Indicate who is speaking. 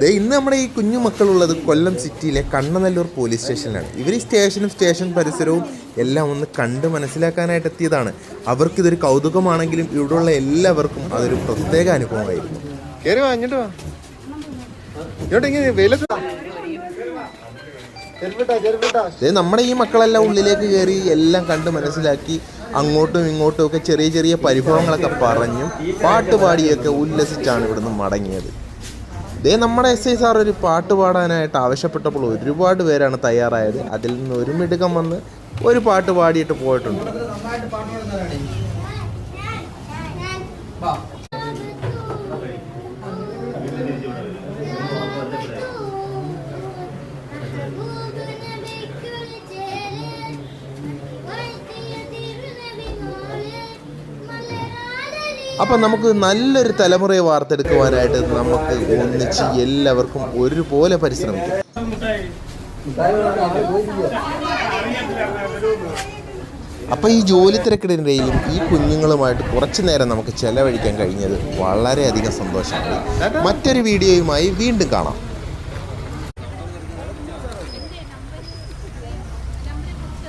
Speaker 1: ദേ ഇന്ന് നമ്മുടെ ഈ കുഞ്ഞു മക്കളുള്ളത് കൊല്ലം സിറ്റിയിലെ കണ്ണനല്ലൂർ പോലീസ് സ്റ്റേഷനിലാണ്. ഇവർ ഈ സ്റ്റേഷനും സ്റ്റേഷൻ പരിസരവും എല്ലാം ഒന്ന് കണ്ട് മനസ്സിലാക്കാനായിട്ട് എത്തിയതാണ്. അവർക്കിതൊരു കൗതുകമാണെങ്കിലും ഇവിടെയുള്ള എല്ലാവർക്കും അതൊരു പ്രത്യേക അനുഭവമായിരുന്നു.
Speaker 2: കേറി വാ ഇങ്ങോട്ട്
Speaker 1: നമ്മുടെ ഈ മക്കളെല്ലാം ഉള്ളിലേക്ക് കയറി എല്ലാം കണ്ട് മനസ്സിലാക്കി അങ്ങോട്ടും ഇങ്ങോട്ടും ഒക്കെ ചെറിയ ചെറിയ പരിഭവങ്ങളൊക്കെ പറഞ്ഞും പാട്ടുപാടിയൊക്കെ ഉല്ലസിച്ചാണ് ഇവിടുന്ന് മടങ്ങിയത്. ദേ നമ്മുടെ എസ് ഐ സാർ ഒരു പാട്ട് പാടാനായിട്ട് ആവശ്യപ്പെട്ടപ്പോൾ ഒരുപാട് പേരാണ് തയ്യാറായത്. അതിൽ നിന്ന് ഒരു മിടുക്കം വന്ന് ഒരു പാട്ട് പാടിയിട്ട് പോയിട്ടുണ്ട്. അപ്പം നമുക്ക് നല്ലൊരു തലമുറയെ വാർത്തെടുക്കുവാനായിട്ട് നമുക്ക് ഒന്നിച്ച് എല്ലാവർക്കും ഒരുപോലെ പരിശ്രമിക്കാം. അപ്പോൾ ഈ ജോലി തിരക്കിടിനിടയിലും ഈ കുഞ്ഞുങ്ങളുമായിട്ട് കുറച്ച് നേരം നമുക്ക് ചെലവഴിക്കാൻ കഴിഞ്ഞത് വളരെയധികം സന്തോഷമാണ്. മറ്റൊരു വീഡിയോയുമായി വീണ്ടും കാണാം.